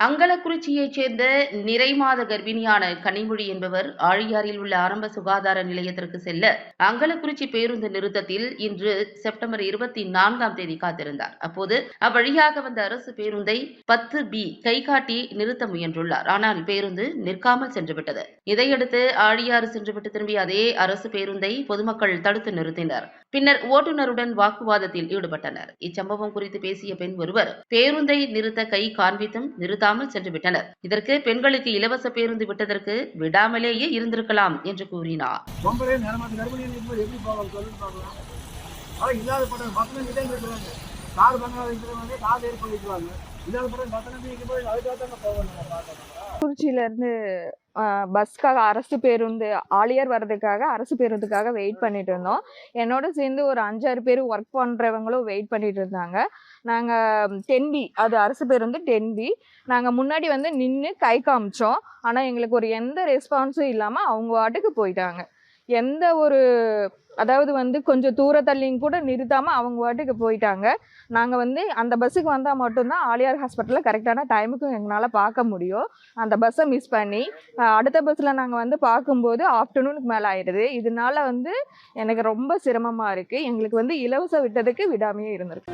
அங்கலக்குறிச்சியைச் சேர்ந்த நிறைமாத கர்ப்பிணியான கனிமொழி என்பவர் ஆழியாரில் உள்ள ஆரம்ப சுகாதார நிலையத்திற்கு செல்ல அங்கலக்குறிச்சி பேருந்து நிறுத்தத்தில் இன்று செப்டம்பர் இருபத்தி நான்காம் தேதி காத்திருந்தார். அப்போது அவ்வழியாக வந்த அரசு பேருந்தை பத்து பி கை காட்டி நிறுத்த முயன்றுள்ளார். ஆனால் பேருந்து நிற்காமல் சென்றுவிட்டது. இதையடுத்து ஆழியாறு சென்றுவிட்டு திரும்பிய அதே அரசு பேருந்தை பொதுமக்கள் தடுத்து நிறுத்தினர். பின்னர் ஓட்டுநருடன் வாக்குவாதத்தில் ஈடுபட்டனர். இச்சம்பவம் குறித்து பேசிய பெண் ஒருவர் பேருந்தை நிறுத்த கை காண்பித்தும் நிறுத்த நிறுத்தாமல் சென்று விட்டனர். இதற்கு பெண்களுக்கு இலவச பேருந்து விட்டதற்கு விடாமலேயே இருந்திருக்கலாம் என்று கூறினார். எப்படி இல்லாத படம் பசங்க கார் பங்களா இருக்கிறவங்க கார் ஏறி பஸ்க்காக அரசு பேருந்து ஆலியார் வர்றதுக்காக அரசு பேருந்துக்காக வெயிட் பண்ணிட்டு இருந்தோம். என்னோட சேர்ந்து ஒரு அஞ்சாறு பேர் ஒர்க் பண்ணுறவங்களும் வெயிட் பண்ணிட்டு இருந்தாங்க. நாங்கள் டென் பி அது அரசு பேருந்து டென் பி நாங்கள் முன்னாடி வந்து நின்று கை காமிச்சோம். ஆனால் எங்களுக்கு ஒரு எந்த ரெஸ்பான்ஸும் இல்லாமல் அவங்க வாட்டுக்கு போயிட்டாங்க. எந்த ஒரு அதாவது வந்து கொஞ்சம் தூர தள்ளியும் கூட நிறுத்தாமல் அவங்க வாட்டுக்கு போயிட்டாங்க. நாங்கள் வந்து அந்த பஸ்ஸுக்கு வந்தால் மட்டும்தான் ஆலியார் ஹாஸ்பிட்டலில் கரெக்டான டைமுக்கு எங்களால் பார்க்க முடியும். அந்த பஸ்ஸை மிஸ் பண்ணி அடுத்த பஸ்ஸில் நாங்கள் வந்து பார்க்கும்போது ஆஃப்டர்நூனுக்கு மேலே ஆயிடுது. இதனால வந்து எனக்கு ரொம்ப சிரமமாக இருக்குது எங்களுக்கு வந்து இலவச விட்டதுக்கு விடாமையே இருந்திருக்கு.